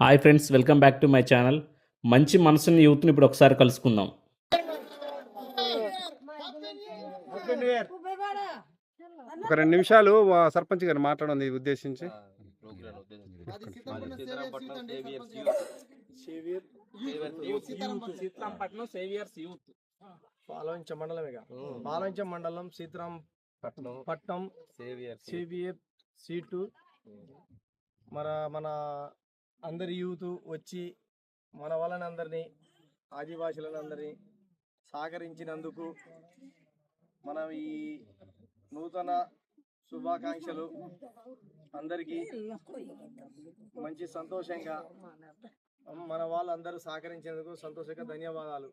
Hi friends welcome back to my channel మంచి మనసుని యూత్ని ఇప్పుడు ఒకసారి కలుసుకుందాం ఒక రెండు నిమిషాలు సర్పంచ్ గారు మాట్లాడండి ఉద్దేశించి పాలవంచ మండలం సీతారాం పట్నం సిబిఎఫ్ సీటు మన మన అందరి యూత్ వచ్చి మన వాళ్ళనందరినీ అందరినీ అందరినీ సహకరించినందుకు మనం ఈ నూతన శుభాకాంక్షలు అందరికీ మంచి సంతోషంగా మన వాళ్ళందరూ సహకరించేందుకు సంతోషంగా ధన్యవాదాలు.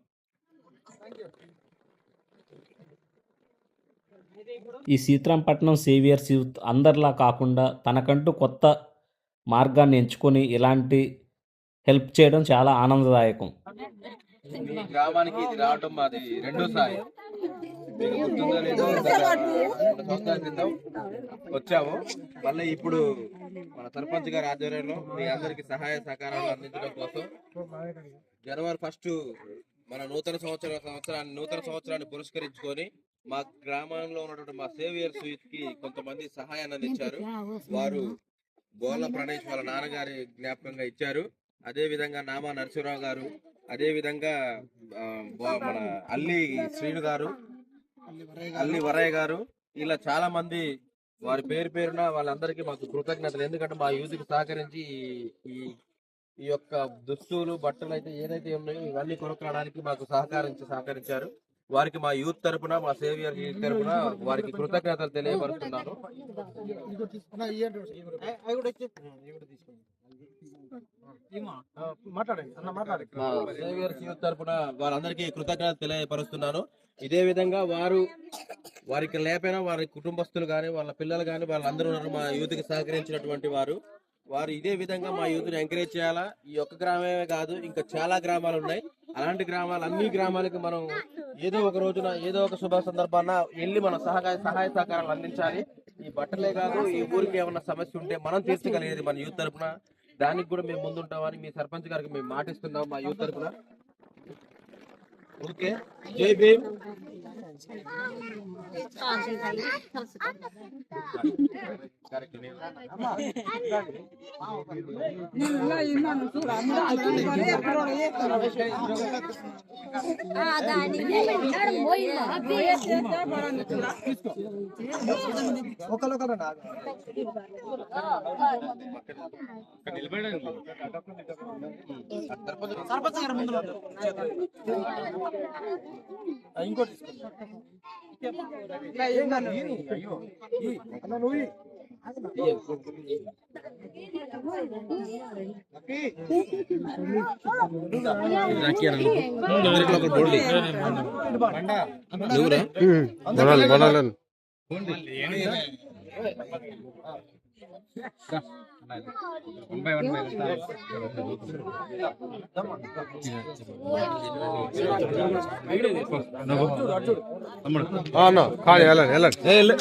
ఈ సీతారాంపట్నం సేవియర్స్ యూత్ అందరిలా కాకుండా తనకంటూ కొత్త మార్గాన్ని ఎంచుకొని ఇలాంటి హెల్ప్ చేయడం చాలా ఆనందదాయకం. గ్రామానికి ఇది రావటం మాది రెండోసారి వచ్చాము. మళ్ళీ ఇప్పుడు మన సర్పంచ్ గారి ఆధ్వర్యంలో మీ అందరికి సహాయ సహకారాలు అందించడం కోసం జనవరి ఫస్ట్ మన నూతన సంవత్సర సంవత్సరాన్ని నూతన సంవత్సరాన్ని పురస్కరించుకొని మా గ్రామంలో ఉన్నటువంటి మా సేవియర్స్ యూత్కి కొంతమంది సహాయాన్ని అందించారు. వారు గోళ్ళ ప్రణేష్ వాళ్ళ నాన్నగారి జ్ఞాపకంగా ఇచ్చారు. అదే విధంగా నామా నరసింహరావు గారు అదే విధంగా మన అల్లి శ్రీను గారు అల్లి వరయ్య గారు ఇలా చాలా మంది వారి పేరు పేరున వాళ్ళందరికీ మాకు కృతజ్ఞతలు. ఎందుకంటే మా యూత్కి సహకరించి ఈ- ఈ ఈ యొక్క దుస్తులు బట్టలు అయితే ఏదైతే ఉన్నాయో ఇవన్నీ కొనుక్కోవడానికి మాకు సహకరించి సహకరించారు. వారికి మా యూత్ తరపున మా సేవియర్ తరపున వారికి కృతజ్ఞతలు తెలియపరుస్తున్నాను. ఆ, యూత్ తరపున వారందరికీ కృతజ్ఞత తెలియపరుస్తున్నాను. ఇదే విధంగా వారు వారికి లేపైనా వారి కుటుంబస్తులు కానీ వాళ్ళ పిల్లలు కానీ వాళ్ళందరూ ఉన్నారు మా యూత్కి సహకరించినటువంటి వారు. వారు ఇదే విధంగా మా యూత్ని ఎంకరేజ్ చేయాలా? ఈ ఒక్క గ్రామమే కాదు ఇంకా చాలా గ్రామాలు ఉన్నాయి. అలాంటి గ్రామాలు అన్ని గ్రామాలకు మనం ఏదో ఒక రోజున ఏదో ఒక శుభ సందర్భాన వెళ్ళి మన సహకార సహాయ సహకారాలు అందించాలి. ఈ బట్టలే కాదు ఈ ఊరికి ఏమన్నా సమస్య ఉంటే మనం తీర్చగలిగేది మన యూత్ తరఫున దానికి కూడా మేము ముందుంటామని మీ సర్పంచ్ గారికి మేము మాటిస్తున్నాం మా యూత్ తరపున. ఓకే. జై భీమ్. ఒకరికొకరు ఇంకోటి తీసుకో. అయ్యో. ఈ, అన్న నువ్వు ఈ. నువ్వురా మొనాలి మొనాలి ఆ, అన్న ఖాళీ వెళ్ళండి వెళ్ళండి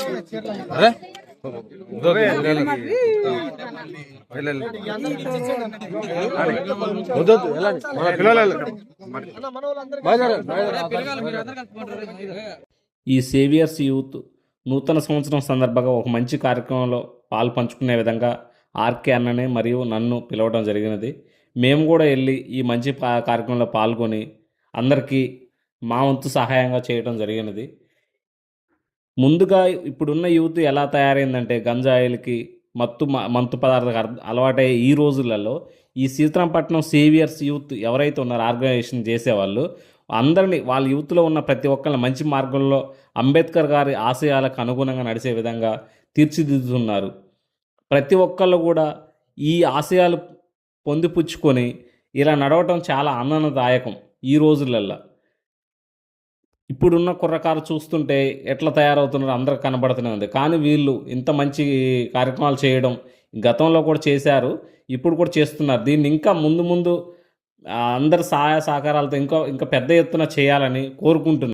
మన పిల్లలు ఈ సేవియర్స్ యూత్ నూతన సంవత్సరం సందర్భంగా ఒక మంచి కార్యక్రమంలో పాలు పంచుకునే విధంగా ఆర్కే అన్ననే మరియు నన్ను పిలవడం జరిగినది. మేము కూడా వెళ్ళి ఈ మంచి పా- కార్యక్రమంలో పాల్గొని అందరికీ మా వంతు సహాయంగా చేయడం జరిగినది. ముందుగా ఇప్పుడున్న యూత్ ఎలా తయారైందంటే గంజాయిలకి మత్తు మ- పదార్థాలకు అలవాటయ్యే ఈ రోజులలో ఈ సీతారాంపట్నం సేవియర్స్ యూత్ ఎవరైతే ఉన్నారో ఆర్గనైజేషన్ చేసేవాళ్ళు అందరినీ వాళ్ళ యూత్లో ఉన్న ప్రతి ఒక్కరిని మంచి మార్గంలో అంబేద్కర్ గారి ఆశయాలకు అనుగుణంగా నడిచే విధంగా తీర్చిదిద్దుతున్నారు. ప్రతి ఒక్కళ్ళు కూడా ఈ ఆశయాలు పొందిపుచ్చుకొని ఇలా నడవటం చాలా ఆనందదాయకం ఈ రోజులల్లో. ఇప్పుడున్న కుర్రకారు చూస్తుంటే ఎట్లా తయారవుతున్నారో అందరికి కనబడుతూనే ఉంది కానీ వీళ్ళు ఇంత మంచి కార్యక్రమాలు చేయడం గతంలో కూడా చేశారు ఇప్పుడు కూడా చేస్తున్నారు. దీన్ని ఇంకా ముందు ముందు అందరి సహాయ సహకారాలతో ఇంకా ఇంకా పెద్ద ఎత్తున చేయాలని కోరుకుంటున్నాను.